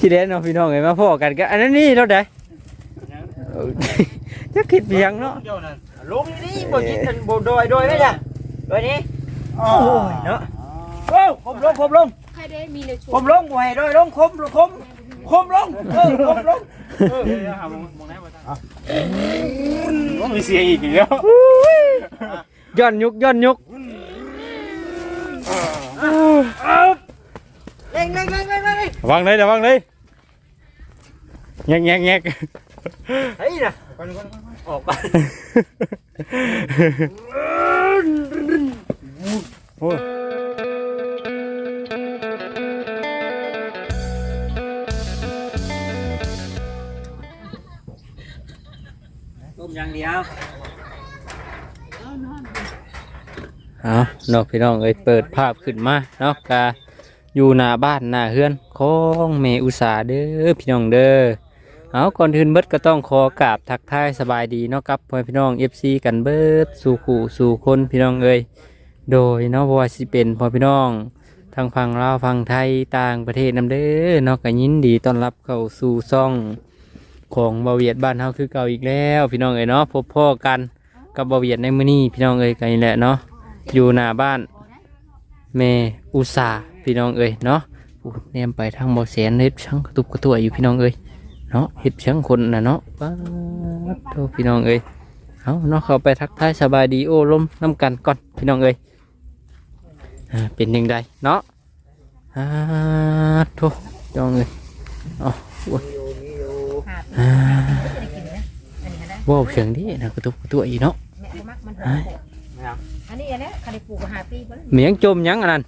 สิเด่นเนาะพี่น้องเอ้ยมาพอกันก็อันนั้นนี่รถใดเออจะคิดเพียงเนาะเจ้านั่นลงนี่บ่กินกันบ่โดยโดยไหมจ้ะโดยนี้โอ้ยเนาะโอ้คมลงคมลงใครได้มีในชุคมลงบ่ให้โดยลงคมคมคมลงเออคมลงเออเดี๋ยวหามองมองไหนมาตั้งว่ามีเสียงอีกแล้วย้อนยุกย้อนยุก เร่งเร่งเร่งเร่งเร่งระวังเลยระวังเลยแงกแงกแงกเฮ้ยน่ะออกไปโอ้ยลมอย่างเดียวเอาเนาะพี่น้องเอ้ยเปิดภาพขึ้นมาเนาะกา อยู่หน้าบ้านหน้าเฮือนของเมอุสาเด้อพี่น้องเด้อเอาก่อนอื่นเบิดก็ต้องขอกราบทักทายสบายดีเนาะครับพ่อพี่น้อง FC กันเบิดสู่ขู่สู่คนพี่น้องเอ้ยโดยเนาะบ่ว่าสิเป็นพ่อพี่น้องทางฝั่งลาวฝั่งไทยต่างประเทศนํเด้อเนาะก็ยินดีต้อนรับเข้าสู่ซ่องของบาเวียดบ้านเฮาคือเก่าอีกแล้ว พี่น้องเอ้ยเนาะพบพ่อกันกับบาเวียดในมื้อนี้พี่น้องเอ้ยกันนี่แหละเนาะอยู่หน้าบ้านเมอุสา พี่น้องเอ้ยเนาะอู้แนมไปทางบ่อแสนเฮ็ดช่างกระตุบกระตัวอยู่พี่น้องเอ้ยเนาะเฮ็ดช่างคนน่ะเนาะป้าดโทพี่น้องเอ้ยเอาเนาะเข้าไปทักทายสบายดีโอ้ลมน้ำกันก่อนพี่น้องเอ้ยอ่าเป็นยังไงเนาะอ่าโทพี่น้องเอ้ยเอาโอ้ยอ่าว้าวเสียงดีนะกระตุบกระตัวอีเนาะแม่บ่มักมันอ้ายอันนี้แหละคันได้ปลูกก็หาปีบ่แล้วเหมียงจมหยังอันนั้น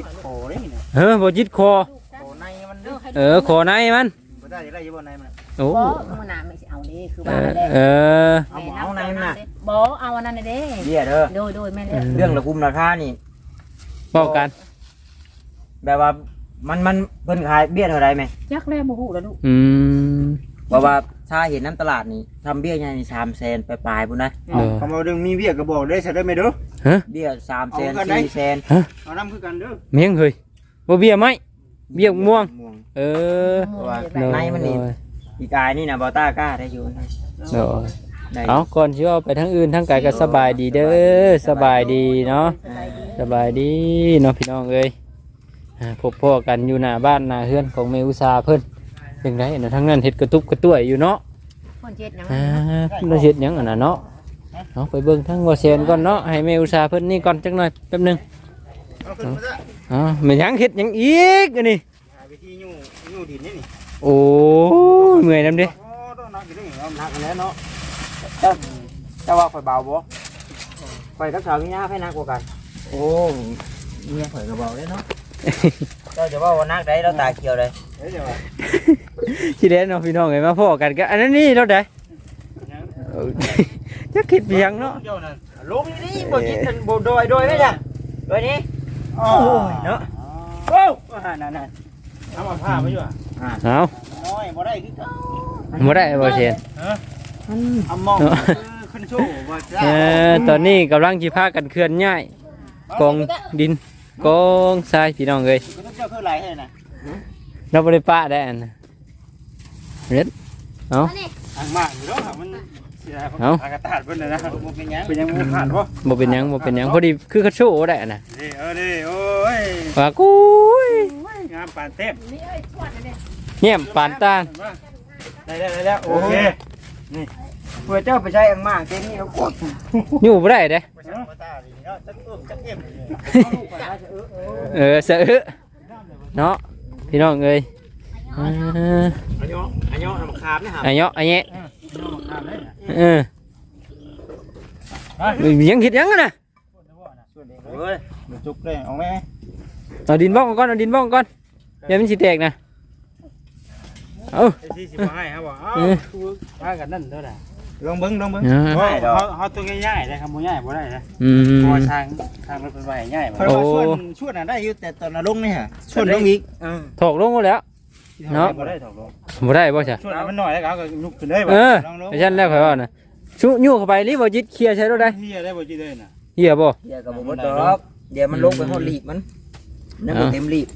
ติดคอนี่นะเออบ่จิตคอคอในมันเออให้เออขอในมัน บ่ได้อะไรอยู่บ่ในมัน โอ้ บ่มื้อหน้าไม่สิเอาเด้คือเอว่าอแล้เออ เอาหมอเอาในมันน่ะ บ่เอาอันนั้นเด้เบี้ยเด้อโดยโดยแม่นแล้วเรื่องระคุมราคานี่บอกกัน แบบว่ามันมันเพิ่นขายเบี้ยเท่าไรไหมจักแล้วบ่ฮู้แล้วลูกอืมว่าว่าถ้าเห็นน้ำตลาดนี่ทำเบี้ยใหญ่นี่สามแสนไปปลายๆพุ่นนะเออ คำว่าเรื่องมีเวียกก็บอกได้ใช่ได้ไหมเด้อ เบี้ยสามแสนเอากันไหน สี่แสนเอาน้ำคือกันเด้อเมียงเฮ้ยบ่เบี้ยไหม เบี้ยม่วงม่วงเออว่าโดยในมันนี่อีกอายนี่นะบอต้ากล้าได้อยู่นะโดยได้เอาก่อนสิเอาไปทางอื่นทางไกลก็สบายดีเด้อสบายดีเนาะ สบายดีเนาะพี่น้องเอ้ยอ่าพบพ่อกันอยู่หน้าบ้านหน้าเฮือนของเมอุตสาเพิ่นเป็นไงนะทั้งนั้นเฮ็ดกระตุบกระต้วยอยู่เนาะเพิ่นเฮ็ดหยังอ่าเราเฮ็ดหยังอันน่ะเนาะ เอาไปเบิ่งทั้งบ่แซนก่อนเนาะให้เมอุตสาเพิ่นนี่ก่อนจักหน่อยแป๊บหนึงเอาขึ้นมาซะอ๋อมันยังเฮ็ดหยังอีกอันนี้หาวิธียู่ยู่ดินนี่นี่โอ้ยเมื่อยนำเด้โอ้ต้องนักอยู่นี่เอาหนักกันแล้วเนาะเจ้าเจ้าว่าข่อยเบาบ่ข่อยกับสาวพี่ย่าให้หนักกว่ากัน โอ้เมียข่อยก็เบาได้เนาะเจ้าจะว่าว่านักได้เราตาเขียวเลยเฮ้ยเดี๋ยวว่าสิเด้เนาะพี่น้องเอ้ยมาพ้อกันก็อันนั้นนี่รถใดเออ จักคิดเพียงเนาะเจ้านั่นลงนี่บ่กินกันบ่โดยโดยไหมจ้ะโดยนี้โอ้ยเนาะโอ้นั่นนั่นเอามาผ้าไปอยู่อะเอาน้อยบ่ได้คือเก่าบ่ได้บ่เซนเอามองขึ้นโชว์ว่าจ้าเออตอนนี้กำลังสิพากันเคลื่อนย้ายกองดินกองทรายพี่น้องเอ้ยก็ต้องเจ้าคือไหลให้นะเราบ่ได้ปะได้อันน่ะเร็ดเอาทางมากอยู่แล้วมัน เสียเอ้า อากาศเพิ่นเลยนะบ่เป็นหยังเป็นหยังบ่ขาดบ่บ่เป็นหยังบ่เป็นหยังพอดีคือเขาโชว์ได้อันน่ะเด้เออเด้โอ้ยว่ากุ้ยงามปานเต็มนี่เอ้ยทวดอันนี้เงียบปานตาลได้แล้วได้แล้วโอเคเพื่อเจ้าไปใช้อังมากเต็มนี่เอากดอยู่บ่ได้เด้บ่ใช่บ่ตาดีเนาะจักเอิ่มจักเอ็มเออเสือเนาะพี่น้องเอ้ยอ่าอันยออันยอน้ำคามนี่ครับอันเนาะอันเนี้ยข้ามเลยนะ เออยังคิดยังอะนะเฮ้ยมันจุกเลยเอาไหมเอาดินบ้องก่อนเอาดินบ้องก่อนเดี๋ยวมันสิแตกนะเอาไอ้ที่สิมาให้ครับว่าเอ้าคือพากันนั่นเด้อน่ะลองเบิ่งลองเบิ่งอ่าเฮาเฮาตัวง่ายๆได้ครับบ่ง่ายบ่ได้นะอืมเพราะว่าทางทางมันเป็นว่าให้ง่ายบ่โอ้ชวนชวนน่ะได้อยู่แต่ตอนน่ะลงนี่ฮะชวนลงอีกเออถกลงก็แล้ว เนาะบ่ได้ถอกลงบ่ได้บ่ใช่ชวนมันหน่อยแล้วก็ลุกขึ้นได้บ่เออลองลงไม่ใช่แล้วข่อยว่านะชุยู่เข้าไปรีบบ่ยึดเคลียร์ใช้รถได้เฮียได้บ่จีได้น่ะเหี้ยบ่เดี๋ยวกับบ่ดอกเดี๋ยวมันลงไปหอดลีบมันนั่นบ่เต็มลีบ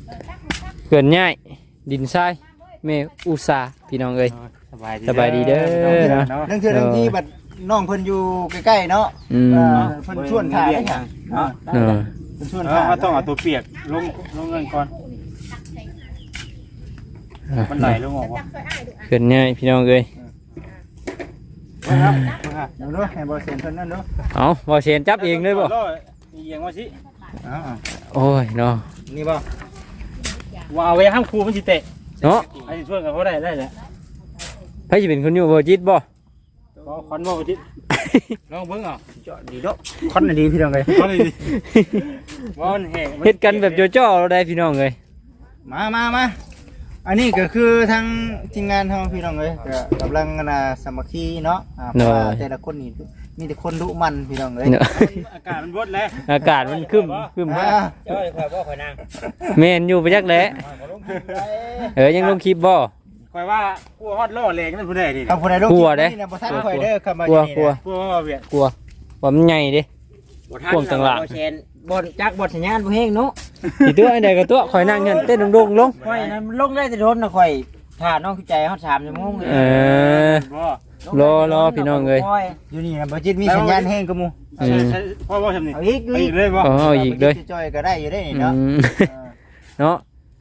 เกินง่าย ดินทรายแม่อุตสาพี่น้องเอ้ย สบายดีสบายดีเด้อนะเนาะเรื่องเทื่อเรื่องที่บัดน้องเพิ่นอยู่ใกล้ๆเนาะอืมเออเพิ่นชวนถ่ายได้หยังเนาะเออเพิ่นชวนเออถ่าย เขาต้องเอาตัวเปียกลงลงเงินก่อน มันไหลลงออกวะเกินง่ายพี่น้องเอ้ยเบิ่งครับเบิ่งครับเดี๋ยวดูให้บ่เสียนเพิ่นนั่นดูเอาบ่เชนจับเองเลยบ่รออีเอียงว่าสิเอ้าโอ้ยเนาะนี่บ่ว่าเอาไว้ห้ามครูมันสิเตะเนาะไอ้ที่ช่วยกันเขาได้ได้แหละไผสิเป็นคนอยู่บ่จิตบ่ก็คอนบอกว่าจิลองเบิ่งเอาเจาะดีเด้อคนน่ะดีพี่น้องเอ้ยเขาเลยดิว่ามันแห้งเฮ็ดกันแบบโจ้ๆเราได้พี่น้องเอ้ยมามามา อันนี้ก็คือทางทีมงานเฮาพี่น้องเอ้ยก็กำลังน่ะสามัคคีเนาะอ่าเพราะว่าแต่ละคนนี่มีแต่คนดุมันพี่น้องเอ้ย เนาะอากาศมันบดแล้วอากาศมันครึ้มครึ้มอ่าเจ้าคอยบอกคอยนางแม่นอยู่ไปจักแหละเออยังลงคลิปบ่ คอยว่ากูฮอดล่อแรงมันผู้ใดดิทางผู้ใดลูกกลัวเด้ นี่นะบ่ทันข่อยเด้อคำว่ากลัวอยู่นี่กลัวนะกูว่าเวียดกลัวว่ามันใหญ่เด้พวกต่างหลังบ่เชน บ่จักบ่สัญญาณบ่เฮงเนาะสิตัวอันใดก็ตัวข่อยนั่งเงินเต้นโดงๆลงข่อยนั้นลงได้แต่โดนนะข่อยถ้าน้องคือใจเฮา3ชั่วโมงเลยเออบ่รอรอพี่น้องเอ้ยอยู่นี่นะบ่จิตมีสัญญาณเฮงกับหมู่อืมพ่อว่าทำนี่เอาอีกไปอีกเลยบ่อ๋ออีกเลยจอยก็ได้อยู่ได้นี่อืเนาะมเนาะ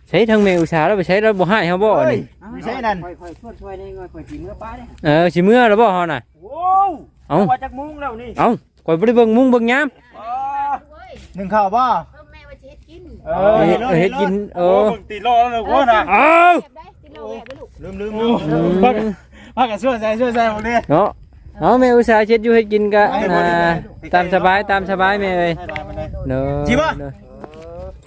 ใช้ทั้งเมอุตสาห์แล้วไปใช้แล้วบ่ให้เฮาบ่เอ้ยนี่ไม่ใช่นั่นค่อยๆช่วยช่วยได้ง่อยค่อยกินเมื่อป้าเด้เออสิเมื่อแล้วบ่เฮาน่ะโอ้เอ้าว่าจักมุ้งแล้วนี่เอ้าข่อยบ่ได้เบิ่งมุ้งเบิ่งยาม หนึ่งข้าวบ่เพิ่มแม่ว่าจะเฮ็ดกินเอเออเฮ็ดกินเอโอ้อมึงตีล่อแล้วกูนะเอ้าแบบได้กินเราแบบได้ลูกลืมลืมโอ้ลืมพักพักกันช่วยใจช่วยใจหมดเลยเนาะเอาแม่อุตสาห์เช็ดอยู่เฮ็ดกินก็อ่าตามสบายตามสบายแม่เอ้ยเนาะจิบ่เนาะ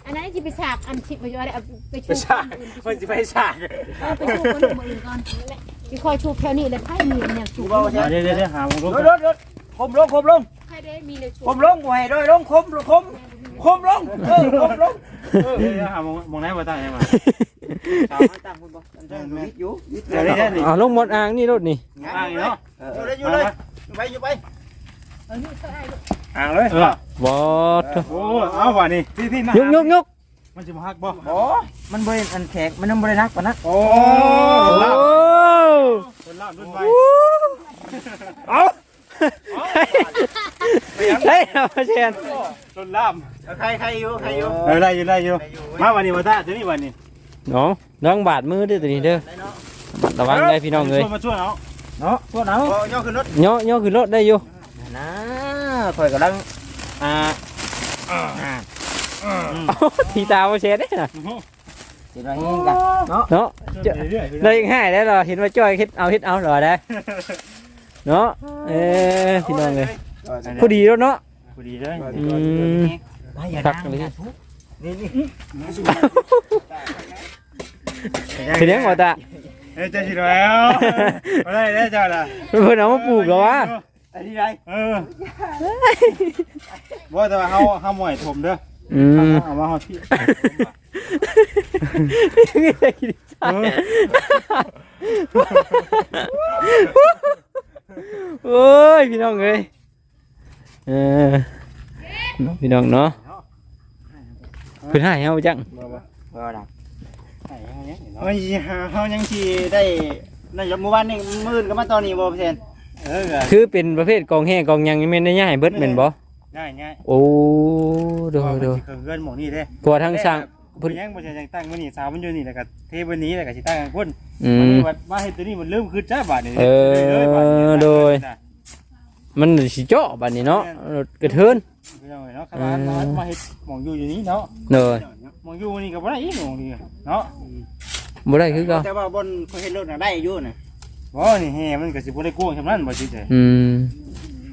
อันนั้นที่ไปฉากอันชิบไปว่าได้เอาไปชูไปฉากมันจะไปฉากเออไปชูคนอื่นก่อนนั่นแหละที่คอยชูแถวนี้เลยไพ่มีเนี่ยชูเดี๋ยวเดี๋ยวหามึงรู้รถรถรถ คมลงคมลงไพ่ได้มีเลยชูคมลงบ่ให้ด้วยลงคมคมคมลงเออคมลงเออเดี๋ยวหามึงมึงไหนมาตั้งยังไงชาวตั้งคุณบ่อยู่เดี๋ยวได้ดิเอาลงหมดอ่างนี่รถนี่อ่างเนาะอยู่เลยอยู่เลยอยู่ไปอยู่ไปเออนี่ก็ได้ลูกอ่างเลยเออบ่โอ้เอาว่ะนี่ที่ที่มายกยกยกมันจะมาหักบ่บ่มันบ่อันแขกมันบ่ได้นักปานนั้นโอ้โอ้ล่ามคนล่ามรุ่นใหม่เอา เฮ้ยเอาเชนรุ่นล่ามใครใครอยู่ใครอยู่เออได้อยู่ได้อยู่มาวันนี้มาตาเดี๋ยวนี้วันนี้น้องน้องบาดมือเด้อตัวนี้เด้อระวังได้พี่น้องเลยมาช่วยเอาเนาะพวกเอาย่อขึ้นรถย่อย่อขึ้นรถได้อยู่นะข่อยกำลังอ่าทีตาว่าเชนได้น่ะสิว่าเฮงกันเนาะเนาะเรื่อยเลยยังให้ได้เหรอเห็นว่าจ้อยเฮ็ดเอาเฮ็ดเอาเหรอได้ เนาะเออพี่น้องเลยพอดีแล้วเนาะพอดีเลยอืมคักเลยนี่นี่เป็นยังบ่ตาเอ้ยเจ้าชิแล้วมาได้ได้เจ้าละเพิ่นเอามาปลูกแล้ววะอันนี้ไรเออบ่แต่ว่าเฮาเฮาหม่อยถมเด้ออืมเอามาเฮาที่ โอ้ยพี่น้องเอ้ยเออพี่น้องเนาะเพิ่นให้เฮาจังบ่ได้ไอ้เฮาเนี่ยเฮาสิเฮายังสิได้นายกเมื่อวานนี่มื้อก็มาตอนนี้บ่เปอร์เซ็นต์เออคือเป็นประเภทกองแห้งกองหยังแม่นได้ย่ายเบิดแม่นบ่ง่ายง่ายโอ้โดโดเกินหมองนี่เด้กลัวทั้งสร้าง เพิ่นยังบ่ใช่ยังตั้งมื้อนี้สาวมันอยู่นี่แล้วก็เทวันนี้แล้วก็สิตั้งกันพุ่นอืมันมว่ามาเฮ็ดตัวนี้มันเริ่มขึ้นจ้าบาดนี่เออโดย มันสิเจาะบัดนี้เนาะกระเทินเนาะคณะมาเฮ็ดหมองอยู่อยู่นี้เนาะเด้อหมองอยู่นี่ก็บ่ได้อีหมองนี่เนาะบ่ได้คือเก่าแต่ว่าบนเขาเฮ็ดรถน่ะได้อยู่น่ะบ่นี่แฮมันก็สิบ่ได้กว้างซำนั้นบ่สิเด้อืม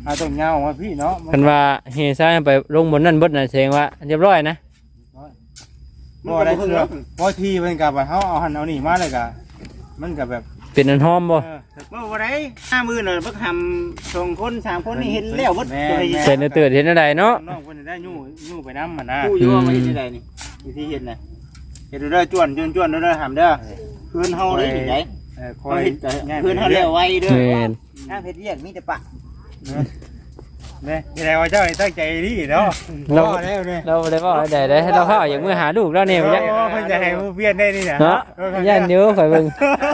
เอาต้องยาวมาพี่เนาะคันว่าเฮซ้ายไปลงบนนั่นเบิดน่ะแสดงว่าเรียบร้อยนะ บ่ได้คือบ่ทีเพิ่นก็ว่าเฮาเอาหันเอานี่มาแล้วก็มันก็แบบเป็นอันหอมบ่เออบ่บ่ได้ห้ามื้อน่ะบักหำสองคนสามคนนี่เฮ็ดแล้วเบิดเสร็จแล้วเตือนเห็นอะไรเนาะน้องเพิ่นได้ยู่ยู่ไปนำมันนะผู้อยู่ว่ามาเฮ็ดได้นี่วิธีเฮ็ดน่ะเฮ็ดเด้อจวนจวนจวนเด้อหำเด้อเพื่อนเฮาได้ที่ไหนเออคอเฮายเฮ็ดง่ายเพื่อนเฮาแล้วไว้เด้อแม่นน้าเฮ็ดเรียกมีแต่ปะเนี่ยแสดงว่าเจ้านี่ตั้งใจดีเนาะเราพ่อแล้วเนี่ยเราได้บอกได้ได้ให้เราเข้าอย่างมือหาลูกแล้วเนี่ยโอ้มันจะเพิ่นจะให้ผู้เพี้ยนได้นี่นะเนาะย่านเนื้อข่อยเบิ่ง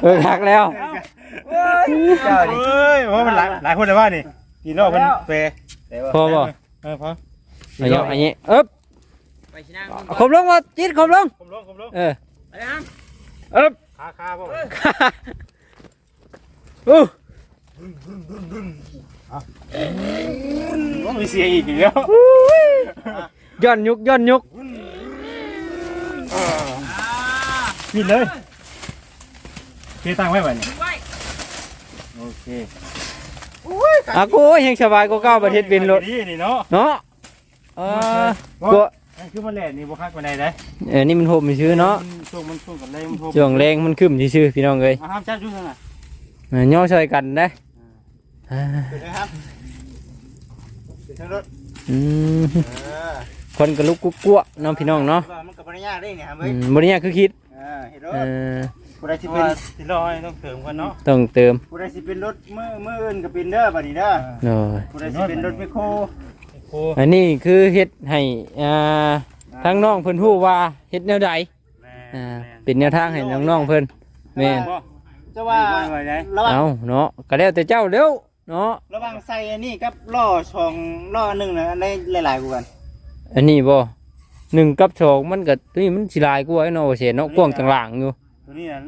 เบิ่งหักแล้วเจ้านี่เอ้ยเพราะมันหลายหลายคนเลยว่านี่กี่รอบมันเปย์พอบ่เออพออันนี้อันนี้เอ๊บไปชินั่งขมลงว่าจิตขมลงผมลงผมลงเออไปนั่งเอ๊บขาขาบ่อู้ ว่ามีเสียงอีกแล้วย้อนยุกย้อนยุกปิดเลยเพี่ตั้งไว้บ่นี่ไว้โอเคอะกูยังสบายกว่าเก้าประเทศบินรถนี่นี่เนาะเนาะเออกูนั่นคือมันแหลนี่บ่คักปานใดเด้เออนี่มันโหมชื่อเนาะช่วงมันช่วงกันเลยมันโทรช่วงแรงมันขึ้นชื่อพี่น้องเอ้ยอะห้ามจับอยู่ซั่นน่ะเออย่อช่วยกันได้ อ่าปิดเลยครับปิดทางรถอืมเออคนกระลุกกุ๊กกัวเน้องพี่น้องเนาะว่ามันก็บ่ได้ยากได้นี่ครับอืเว้ยมบริญากคือคิดเออเห็นรถเออผู้ใดสิเป็นสิรอให้ต้องเติมกันเนาะต้องเติมผู้ใดสิเป็นรถมือมืออื่นก็เป็นเด้อบัดนี้เด้อโอ้ยผู้ใดสิเป็นรถไมคโครโคอันนี้คือเฮ็ดให้อ่าทั้งน้องเพิ่นฮู้ว่าเฮ็ดแนวใดอ่าเป็นแนวทางให้น้องๆเพิ่นแม่นจะว่าระหว่างเอาเนาะก็แล้วแต่เจ้าเร็ว เนาะระหว่างใส่อันนี้กับล้อช่องล้อหนึงน่ะอันใดหลายๆกว่ากันอันนี้บ่หนึ่งกับสองมันก็ตัวนี้มันสิหลายกว่าไอ้เนาะว่าเสียเนาะกว้างจังหลังอยู่ตัวนี้น่ะ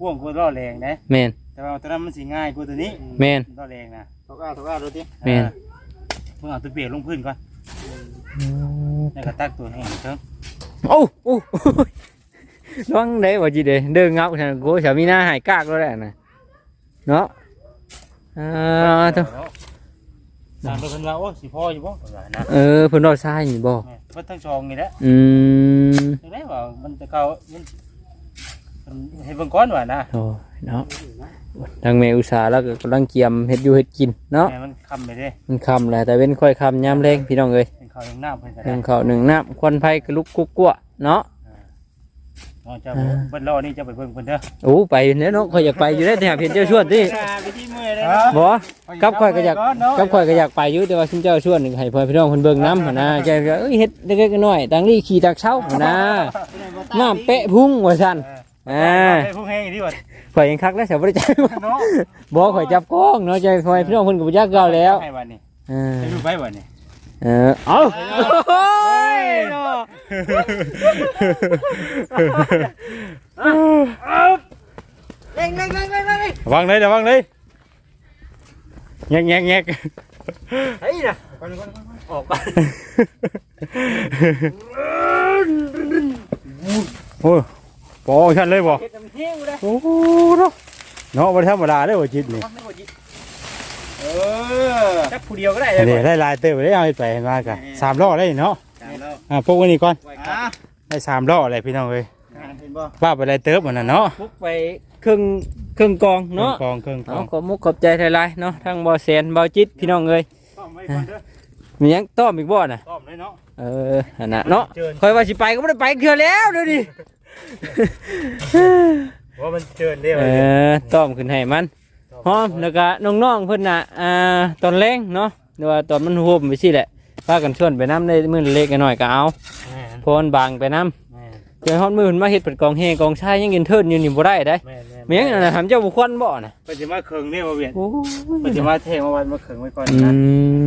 กว้างกว่าล้อแรงนะแม่นแต่ว่าตัวนั้นมันสิง่ายกว่าตัวนี้แม่นล้อแรงนะตกเอาตกเอาดูดิแม่นเพิ่งเอาตัวเปียกลงพื้นก่อนแล้วก็ตักตัวให้เถิงโอ้โอ้น้องได้บ่จิเด้เด้อเงาซั่นโกสามีหน้าหายกากแล้วแหละน่ะเนาะ อ่าเถอะสามตัวเพิ่นว่าโอ้สิพออยู่บ่เพิ่นว่านะเออเพิ่นรอดซ้ายนี่บ่แม่นเพิ่นทั้งช่องนี่แหละอืมจังได๋ว่ามันจะเข้ามันมันให้เบิ่งก่อนว่านะโอ้ยเนาะทางแม่อุตสาห์แล้วก็กำลังเกียมเฮ็ดอยู่เฮ็ดกินเนาะแม่มันคำไปเด้มันค่ำแล้วแต่เว้นค่อยค่ำยามแรงพี่น้องเอ้ยเป็นข้าวยังน้ำเพิ่นก็หได้นึ่งข้าวหนึ่งน้ำควันไฟกระลุกกุ๊กกัวเนาะ อ๋อเจ้าเบิ่นรอนี่เจ้าไปเบิ่งเพิ่นเด้อโอ้ไปเนี่ยเนาะข่อยอยากไปอยู่ได้อแต่หากเห็นเจ้าชวนติไปที่มือเลยบ่กับข่อยก็อยากกับข่อยก็อยากไปอยู่แต่ว่าคุณเจ้าชวนให้พ่อพี่น้องเพิ่นเบิ่งน้ำหั่นนะแกก็เอ้ยเฮ็ดเล็กๆน้อยๆตังนี้ขี่ตักเช้าหั่นนะน้ำเปะพุ่งว่าซั่นอ่าไปพุ่งแห้งดีกว่าข่อยยังคักแล้วเสียบ่ได้ใจายเนาะบ่ข่อยจับกล้องเนาะใจข่อยพี่น้องเพิ่นก็บ่จักเก่าแล้วให้วันนี้อ่าให้ดูไปวัน นี้เออเอาโอ้ยเนาะเร่งเร่งเร่งเร่งเร่งระวัง ออกไปโอ้ปอชันเลยบ่เฮ็ดน้ำเที่ยงเลยโอ้เนาะเนาะบ่ธรรมดาเด้อว่าจิตนี่มักไม่หมดจิเออจับผู้เดียวก็ได้เลนี่ยได้ลายเต้ไปได้เอาไปมากะสามล้อได้เนาะอ่าพวกนี้ก่อนอะได้สามล้ออะไรพี่น้องเอ้ยเห็นบ่ว่าไปได้เติบมันน่ะเนาะมุกไปครึ่งครึ่งกองเนาะกองเครื่องกอเอางขอมุกขอบใจไทยไรเนาะทั้งบอแซนบอจิตพี่น้องเอ้ยต้อมไว้ก่อนเด้อมีหยังต้อมอีกบ่น่ะต้อมเลยเนาะเออนั่นน่ะเนาะเจิญคอยว่าสิไปก็ไม่ได้ไปเกือแล้วเดูดิว่ามันเจิญเด้เออต้อมขึ้นให้มัน หอมแล้วก็น้องๆเพิ่นน่ะอ่าตอนแรงเนาะหรือว่าตอนมันโฮมไปสิแหละพากันชวนไปน้ำได้มื้อเล็กๆน้อยๆก็เอาแม่นเพอมันบางไปน้ำแม่นเจอฮอดมือเพิ่นมาเฮ็ดเป็นกองเฮกองชายยังกินเทินอยู่นี่บ่ได้ได้แม่นแม่นเมียงนั่นน่ะถามเจ้าบ่ควรบ่น่ะเพิ่นสิมาเคิงเด้บ่เวียนโอ้เพิ่นสิมาเทมาวันมาเคิงไว้ก่อนอืนะม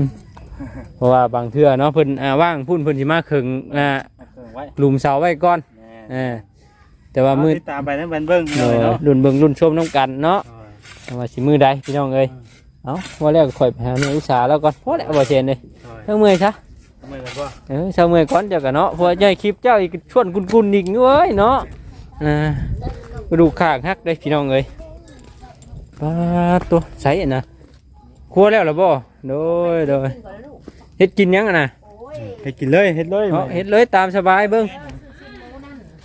เพราะว่าบางเทื่อเนาะเพิ่นอ่าว่างพุ่นเพิ่นสิมาขึงอ่ามาเคิงไว้หลุมเสาไว้ก่อนแม่นเออแต่ว่ามือเอติดตามไปนั้นบันเบิ่งเอเลยอเนาะรุ่นเบิ่งรุ่นชมน้ำกันเนาะแต่ ว่าสิมือใดพี่น้องเอ้ยเอ้าว่าแล้วก็ข่อยไปหาแม่อุตสาหแล้วก่อนพอแล้วบ่เชนเลยเทั้งเมื่อยซะทำไมกันบ่เออเช้าเมื่อยก่อนเจ้าก็เนาะเพราะว่าใหญ่คลิปเจ้าอีกชวนกุนๆอีกเว้ยเนาะอ่ากระดูกข้างหักเลยพี่น้องเอ้ยปลาตัวใสอะนะครัวแล้วล่ะบ่โดยโดยเฮ็ดกินยังอะนะเฮ็ดกินเลยเฮ็ดเลยเอาเฮ็ดเลยตามสบายเบิ้ง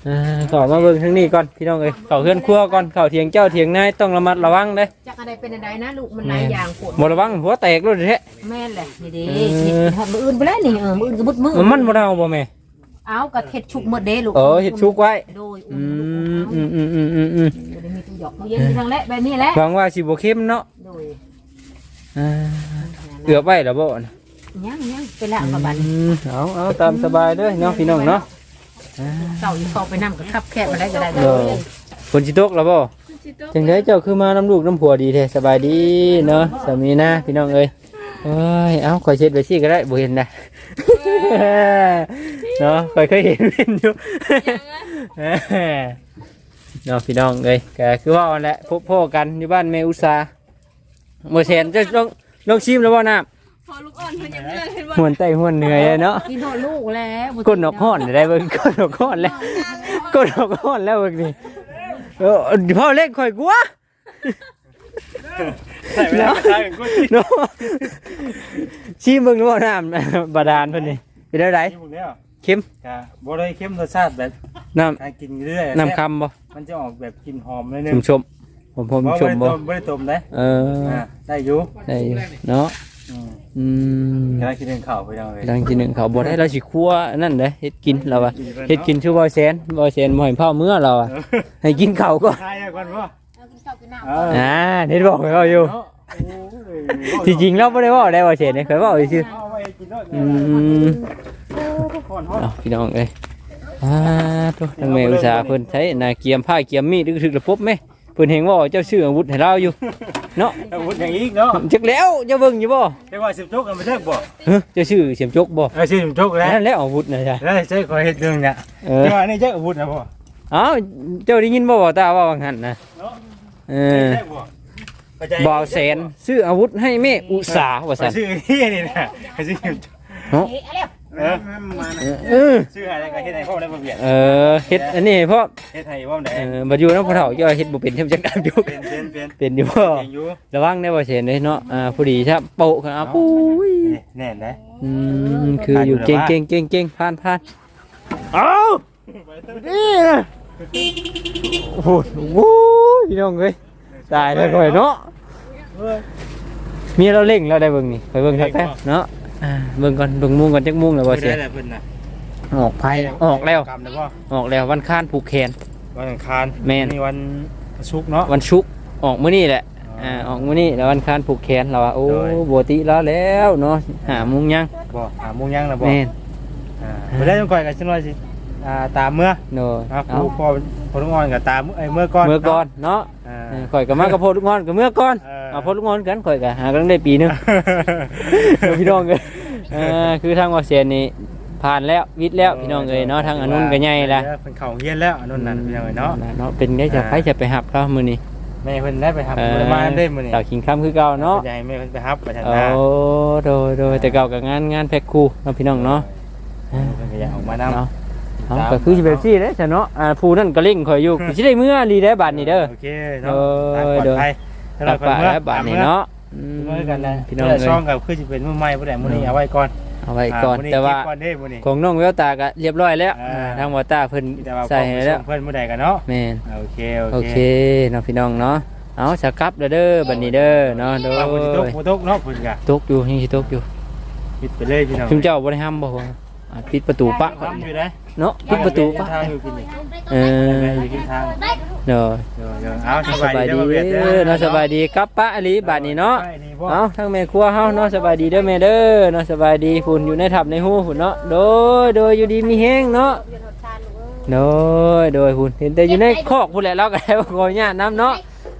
อ่าขอมาเบิ้งทางนี้ก่อนพี่น้องเอ้ยเข้าเฮือนครัวก่อนเข้าเถียงเจ้าเถียงนายต้องระมัดระวังเด้จากอะไรเป็นอะไรนะลูกมันหลายอย่างปวดบ่ระวังหัวแตกเลยแท้แม่นแหละนี่เด้เออเห็ดหอดมืออื่นไปแล้วนี่เออมืออื่นก็บุดมือมันมันบ่เน่าบ่แม่ เอากระเห็ดชุกหมดเด้ลูกเออเฮ็ดชุกไว้ โดยอืมอืมอืมอืมอืมอืมเดี๋ยวมีตู้หยอกตู้เย็นมีทางและแบบนี้แหละหวังว่าสิบ่เค็มเนาะโดยอ่าเกือบไว้แล้วบ่น่ะยังยังไปละกับบัดอืมเอาเอาตามสบายเด้อเนาะพี่น้องเนาะ เก่าอีกพอไปนำกับขับแคบมาได้ก็ได้เด้อฝนสิตกแล้วบ่จังไดเจ้าคือมาน้ำลูกน้ำผัวดีแท้สบายดีเนาะสามีนะพี่น้องเอ้ยโอ้ยเอ้าข่อยเช็ดไว้สิก็ได้บ่เห็นนะเนาะข่อยเคยเห็นเป็นอยู่เนาะพี่น้องเอ้ยก็คือว่าเอาแหละพบพ่อกันอยู่บ้านแม่อุตสาบ่แซนจะลองลองชิมแล้วบ่น้ำ พอลูกอ่อนเพิ่นยังเลือกเห็นบ่หวนไตหวนเหนื่อยอะเนาะกินโดนลูกแล้วก้นดอกห้อนได้เบิ่งก้นดอกห้อนแล้วก้นดอกห้อนแล้วเบิ่งนี่เออพ่อเล็กข่อยกลัวใส่เวลาใส่กันกูเนาะชิมเบิ่งดูว่าน้ำบาดาลเพิ่นนี่เป็นได้ไดที่พวกเนี้ยเค็มกะบ่ได้เข้มรสชาติแบบน้การกินเรื่อยำน้ำคำบ่มันจะออกแบบกลิ่นหอมเลยนึชงมชมผมผมชมบ่บ่ได้ต้มนะเอออ่าได้อยู่ได้อยู่เนาะ อืมอืมกำลังกินเรื่องข้าวไปยังเลยดังทีหนึ่งเขาบ่ได้เราสิคั่วนั่นเด้เฮ็ดกินเราอะเฮ็ดกินชื่อบ่แซนบ่แซนบ่ให้พ่อเมื่อเราอะให้กินข้าวก่อนใช่ก่อนว่าเอากินข้าวกินน้ำเอออ่าเฮ็ดบอกให้เราอยู่เนาะโอ้ยที่จริงเราบ่ได้เว้าได้บ่แซนเนี่ยเคยเว้าซื่อเอาไว้กินด้วยอืมฮ้อนฮ้อนเอาพี่น้องเอ้ยอ่าโตทางแม่อุตสาห์เพิ่นใช้นาเกียมผ้าเกียมมีดถึกๆระบบแม่ เพิ่นเห็นว่าเจ้าชื่ออาวุธให้เราอยู่ เนาะอาวุธอย่างนี้เนาะจักแล้วเจ้าเบิ่งอยู่บ่เรียกว่าสิบจกกันไม่ใช่บ่เฮ้ยเจ้าชื่อเสียมจกบ่เออสิบจกแล้วนั่นแหละอาวุธนะจ๊ะแล้วใช่ขอเฮ็ดเรื่องเนี่ยเออเรียกว่านี่ใช่อาวุธนะบ่เอ้าเจ้าได้ยินบ่ว่าตาว่าว่างั้นนะเนาะเออใช่บ่เข้าใจบ่าวแสนซื้ออาวุธให้แม่อุตสาว่าไปซั่นซื้อนี่นี่นะไปซื้อเนาะ เออเออซื้ออะไรก็เฮ็ดให้พ่อได้บ่เบียดเออเฮ็ดอันนี้เพราะเฮ็ดให้พ่อได้เออบ่อยู่นำพ่อเฒ่าย่อยเฮ็ดบ่เป็นเทำจักดามอยู่เป็นเป็นเป็นเป็นอยู่บ่เก่งอยู่ระวังได้บ่เสียเด้เนาะอ่าผู้ดีถ้าโปะกันเอาปุ้ยนี่แน่นนะอืมคืออยู่เก่งเก่งเก่งเก่งผ่านผ่านเอานี่นะโอ้โหโอ้ยพี่น้องเอ้ยตายแล้วก่อยเนาะเมียเราเล่งแล้วได้เบิ่งนี่ไปเบิ่งทักแท้เนาะ อ่าเบิ่งก่อนเบิ่งมุงก่อนจักมุงแล้วบ่บ่เสีเสียยแล้วเพิ่นน่ะออกไผออกแล้วกรรมแล้วบ่ออกแล้ววันค้านผูกแขนวันอังคารแม่นนี่วันศุกร์เนาะวันชุกร์ออกมื้อนี้แหละอ่าออกมื้อนี้แล้ววันค้านผูกแขนเราว่าโอ้โดยปกติแล้วแล้วเนาะหามุงยังบ่หาโมงยังนะบ่แม่นอ่าบ่ได้ต้องก่อยกันจังหน่อยสิอ่าตามเมื่อโนครับเอาผู้พ่อพอลุงอ่อนกับตามเอ้ยเมื่อก่อนเมื่อก่อนเนาะอ่าเออข่อยก็มากับพ่อลูกงอนกับเมื่อก่อนเออเอาพ่อลูกงอนกันข่อยก็หากันได้ปีหนึงเดี๋ยวพี่น้องเอ้ย เออคือทางว่าเสียนนี่ผ่านแล้ววิทย์แล้วพี่น้องเอ้ยเนาะทางอนุนก็ใหญ่ละเพิ่นเข้าเฮียนแล้วอนุนนั่นพี่น้องเอ้ยเนาะเนาะเป็นได้จะอ่าไปจะไปหับเขามื้อนี้แม่เพิ่นได้ไปทำเออมาได้มื้อนี้ตากขิงค่ำคือเก่าเนาะใหญ่แม่เพิ่นไปรับไปทางโอ้หน้าโดยโดยแต่เก่ากับงานงานแพ็คคู่เนาะพี่น้องเนาะเออเพิ่นก็อยากออกมานำเนาะเอาก็คือสิแบบซี่เด้อจ้ะเนาะอ่าผู้นั่นก็เล่งข่อยอยู่สิได้เมื่อลีได้บาดนี้เด้อโอเคเนาะเออตามปลอดเด้อภัยตักปะแล้วบาดนี้เนาะอืม เมื่อกันนะพี่น้องเอเอ้ช่อยงกับคือสิเป็นมื้อใหม่ผู้ใดมื้อนี้เอาไว้ก่อนเอาไว้ก่อนมื้แต่ว่าเก็บก่อนเด้มื้อนี้ ของน้องแววตาก็เรียบร้อยแล้วอ่าอ่าทางวอตาเพิ่นแต่ว่าใส่ให้แล้วเพิ่นมื้อใดกันเนาะแม่นโอเคโอโอเคเคเนาะพี่น้องเนาะเอาสกลับเด้อเด้อบัดนี้เด้อเนาะโดยว่าบ่สิตกบ่ตกเนาะเพิ่นก็ตกอยู่ยังสิตกอยู่ ปิดไปเลยพี่น้องชุมเจ้าบ่ได้ห้ามบ่ว่าอ่าปิดประตูปะก่อนทำอยู่ได้ เนาะปิดประตูปะทางอยู่กินนี่เอออยู่กินทางเด้อเดี๋ยวเดี๋ยวเอาสสบายบายดีดีเด้อเวียดเด้เด้อเนาะสบายดีกลับปะอลีบัดนี้เนาะไปดีบ่เอาทั้งแม่ครัวเฮาเนาะสบายดีเด้อแม่เด้อเนาะสบายดีฝุ่นอยู่ในถับในหูฝุ่นเนาะโดยโดยอยู่ดีมีแห้งเนาะโดยโดยฝุ่นเห็นแต่อยู่ในคอกพุ่นแหละเราก็ได้บ่ขออนุญาตนํเนาะ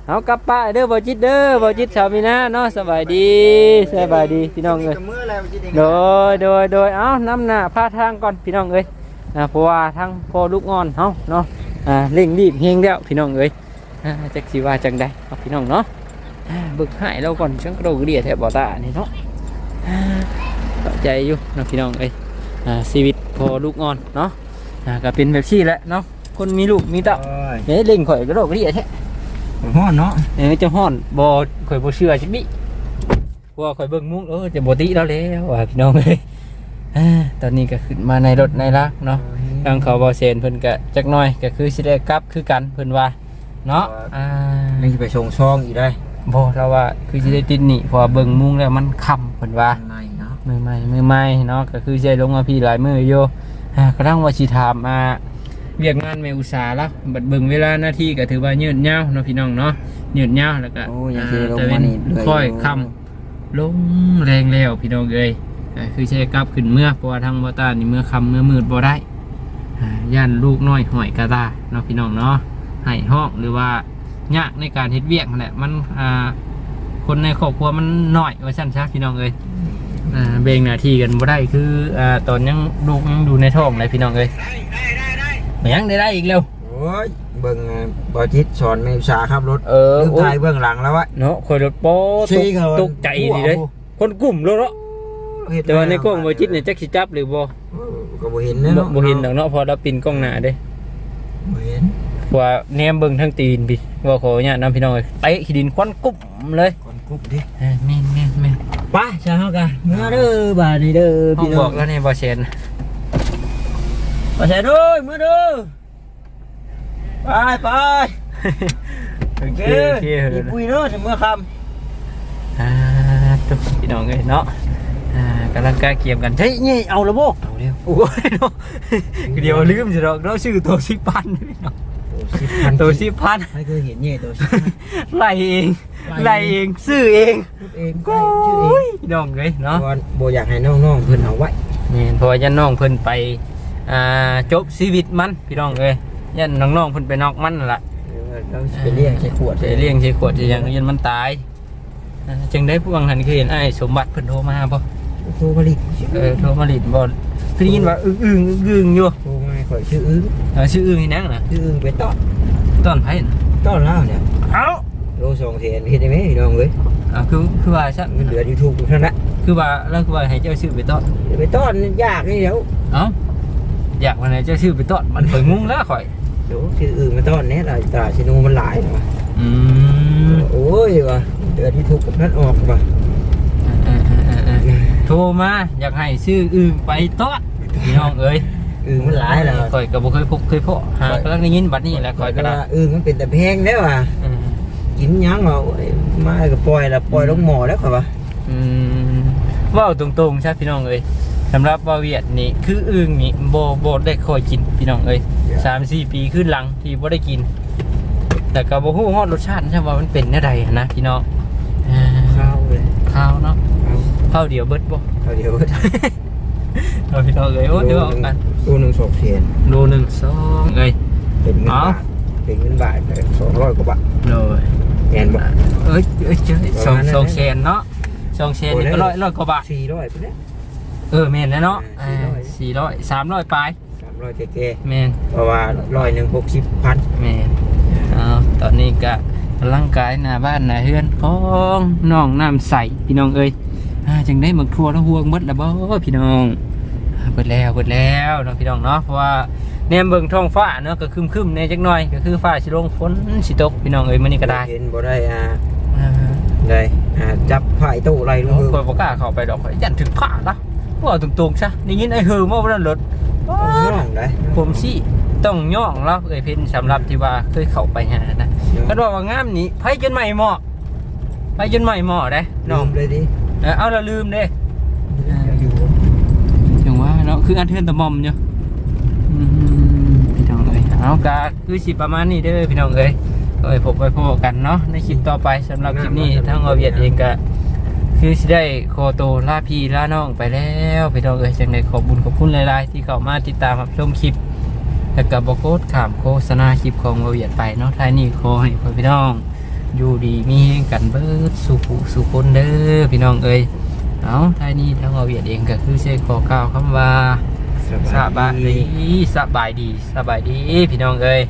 เอากลับป้าเด้อบ่จิตเด้อบ่จิตชาวมีนาเนาะสบายดีสบายดีพี่น้องเอ้ยเมื่อไรมันจะได้โดยโดยโดยเอานํหน้าพาทางก่อนพี่น้องเอ้ย อ่าเพราะว่าทางพ่อลูกอ่อนเฮาเนาะอ่าเร่งรีบเฮงแล้วพี่น้องเอ้ยอ่าจักสิว่าจังใดเอาพี่น้องเนาะอ่าเบึกหายเราก่อนฉันกระโดดกระเดียแถบบ่อตานี่เนาะอ่าเข้าใจอยู่เนาะพี่น้องเอ้ยอ่าชีวิตพอลูกอ่อนเนาะอ่าก็เป็นแบบนี้แหละเนาะคนมีลูกมีเต้าโอ้ยเนี่ยเล่งข่อยกระโดดกระเดียแท้ฮ้อนเนาะเออจะห้อนบ่ข่อยบ่เชื่อจักดิเพราะว่าข่อยเบิ่งมุ้งเออจะบ่ติแล้วแล้วว่าพี่น้องเอ้ย อ่าตอนนี้ก็ขึ้นมาในรถในลักเนาะทางเขาบ่เซนเพิ่นก็จักหน่อยก็คือสิได้กลับคือกันเพิ่นว่าเนาะอ่านี่จะไปชงช่องอีกได้บ่เราว่าคือสิได้ติดหนี่เพราะว่าเบิ่งมุ้งแล้วมันค่ำเพิ่นว่าไม่เนาะมือใหม่มือใหม่เนาะก็คือสิได้ลงมาพี่หลายมืออยู่อ่ากระทั่งว่าสิถามมาเรียกงานแม่อุตสาหแล้วบัดเบิ่งเวลาหน้าที่ก็ถือว่ายืดยาวเนาะพี่น้องเนาะยืดยาวแล้วก็โอ้ยยังสิลงแต่มาเป็นนี่เรื่อยค่อยอยู่ค่ำลงแรงแล้วพี่น้องเอ้ย ก็คือใช้กลับขึ้นเมื่อเพราะว่าทางบ่ตานี่เมื่อคำเมื่อมืดบ่ได้อ่าย่านลูกน้อยหอยกระตาเนาะพี่น้องเนาะให้ห้องหรือว่ายากในการเฮ็ดเวียกนั่นแหละมันอ่าคนในครอบครัวมันน้อยว่าซั่นซะพี่น้องเอ้ยอ่าเบ่งหน้าที่กันบ่ได้คืออ่าตอนยังลูกยังอยู่ในท้องเลยพี่น้องเอ้ยมายังได้ได้อีกเร็วโอ้ยเบิ่งบอจิตสอนแม่อุตสาขับรถเออลืมโอ้ถ่ายเบื้องหลังแล้ววะเนาะคอยรถโป๊ตชี้กเขาตกใจดีเลยคนกลุ่มรถเนาะ แต่ว่าในกล้องบ่จิตเนี่ยจักสิจับหรือบ่ก็บ่เห็นบ่เนาะบ่เห็นดอกเนาะเพอเราปินกล้องหน้าเด้บ่เห็นว่าแนมเบิ่งทั้งตีนพี่ว่าขอเนี่ยน้ำพี่น้องเอ้ยเตะขี้ดินควันกุบเลยก่อนกุ๊บดิเอ้ยแม่นแม่นแม่นไปชาวกันเมื่อเด้อบาดนี้เด้อห้องพี่น้บอองกแล้วเนี่ยบ่เชนไปใส่ด้วยเมื่อเด้อไปไปโอเคเด้อโอเคมีปุยเนาะถึงเมื่อค่อ่าตุ๊กพี่น้องเอ้ยเนาะอ่า กำลังกล้าเกี่ยมกันเฮ้ยนี่เอาละบ่ำเอาเร็วโอ้ยเนาะเดี๋ยวลืมสิดอกเนาะชื่อตัวสิพันพี่น้องตัวสิบพันตัวสิพันไม่เคยเห็นเนี่ยตัวสิบพันไล่เองไล่เองซื้อเองพูดเองโอ้ชื่อเองยพี่น้องเอ้ยเนาะเพราะว่าบ่อยากให้น้องๆเพิ่นเอาไว้นี่เพราะว่ายันน้องเพิ่นไปอ่าจบชีวิตมันพี่น้องเอ้ยยันน้องๆเพิ่นไปนอกมันนั่นล่ะเราสิไปเลี้ยงใช้ขวดจะเลี้ยงใช้ขวดจะยังยันมันตายอ่าจึงได้พวงหันคือเห็นไอ้ายสมบัติเพิ่นโทรมาบ่ โทรผลิตเออโทรมาลิดบ่คือได้ยินว่าอึ้งอึ้งอึ้งอึ้งอยู่โทรมาข่อยชื่ออึ้งเออชื่ออึ้งนี่นังน่ะชื่ออึ้งไปต้อนต้อนไผน่ะต้อนแล้วเนี่ยเอ้าโลสองแสนเฮ็ดได้ไหมพี่น้องเอ้ยอ่าคือคือว่าซะเงินเดือนยูทูบเท่านั้นคือว่าแล้วคือว่าให้เจ้าชื่อไปต้อนเดี๋ยวไปต้อนยากนี่เดี๋ยวเอ้าอยากว่าไหนเจ้าชื่อไปต้อนมันข่อยงงแล้วข่อยเดี๋ยวชื่ออึ้งมาต้อนเนี่ยตลาดตลาดชิโนมันหลายนะวะอืมโอ้ยวะเดือนยูทูบกับนั้นออกว่ะ เออเออเออเออ โทรมาอยากให้ชื่ออึ่งไปตอดพี่น้องเอ้ยอึ้งมันหลายแล้วข่อยก็บ่เคยพบเคยพบหากำลังได้ยินบัดนี้แหละข่อยก็ได้อึ้งมันเป็นแต่แพงแล้วอะอืมกินหยังเหรอโอ้ยมาก็ปล่อยละปล่อยลงหม้อแล้วครับวะอืมเว้าตรงๆใช่พี่น้องเอ้ยสำหรับว่าเวียดนี่คืออึ่งนี่บ่บ่ได้ค่อยกินพี่น้องเอ้ยสามสี่ปีขึ้นหลังที่บ่ได้กิน แต่ก็บ่ฮู้ฮอดรสชาติใช่ว่ามันเป็นแนวใดนะพี่น้องอ่าข้าวเลยข้าวเนาะ ข้าวข้าวเดียวเบิดบ่ข้าวเดียวเอาพี่น้องเอ้ยโอ้เดี๋ยวเอากันตัวหนึ่งสองแสนโลหนึงสองเอ้ยเป็นเงินเอาบาทเป็นเงินบาทสองร้อยกว่าบาทโดยแงนบอกเอ้ยเอ้ยเจ้ยสองประมาณนั้นสองแสนเนาะสองแสนนี่ก็ร้อยร้อยกว่าบาทสี่ร้อยไปแล้วเออแม่นแล้วเนาะอ่าสี่ร้อยสามร้อยปลายสามร้อยแก่แม่นๆเพราะว่าร้อยหนึ่งหกสิบพันแม่นเอาตอนนี้ก็ร่างกายหน้าบ้านหน้าเฮือนของน้องน้ำใสพี่น้องเอ้ยอ่า จังได้หมึกทัวแล้วห่วงหมดแล้วบ่พี่น้องอ่าเบิดแล้วเบิดแล้วเนาะพี่น้องเนาะเพราะว่าแนมเบิ่งท้องฟ้าเนาะก็ครึมๆแน่จักหน่อย ก็คือฟ้าสิลงฝนสิตกพี่น้องเอ้ยมื้อนี้ก็ได้เห็นบ่ได้อ่าอ่าได้อ่าจับไผ่ตู้อะไรลงโอ้มือข่อยบ่กล้าเข้าไปดอกข่อยยันถึงผ้าละว่าตรงๆซะได้ยินไอ้เฮือมาบ่นั้นรถต้องย่องได้ผมสิต้องย่องแล้วเอ้ยเพิ่นสำหรับที่ว่าเคยเข้าไปหานะก็ว่าว่างามนี้ไผจนใหม่เหมาะไผจนใหม่เหมาะเด้น้น้อองงเลยดิ เออเอาและลืมเด้อยู่จังว่าเนาะคืออันเทือนตะมอมอยู่อืมพี่น้องเอ้ยเอากะคือสิประมาณนี้เด้อพี่น้องเอ้ยก็ไปพบไปพบกันเนาะในคลิปต่อไปสำหรับคลิปนี้ทางอเวียดเองก็คือสิได้โคโตวลาพี่ลาน้องไปแล้วพี่น้องเอ้ยจังได้ขอบบุญขอบคุณหลาย ๆ ที่เข้ามาติดตามรับชมคลิปแล้วก็บอกโคตรขามโฆษณาคลิปของเราเวียดไปเนาะท้ายนี้ขอให้พ่อพี่น้อง อยู่ดีมีแห่งกันเบิดสุขสุขคนเด้อพี่น้องเอ้ยเอาท้ายนี้ทางเราเวียดเองก็คือเซขอก้าวคำว่าสบายดีสบายดีสบายดีพี่น้องเอ้ย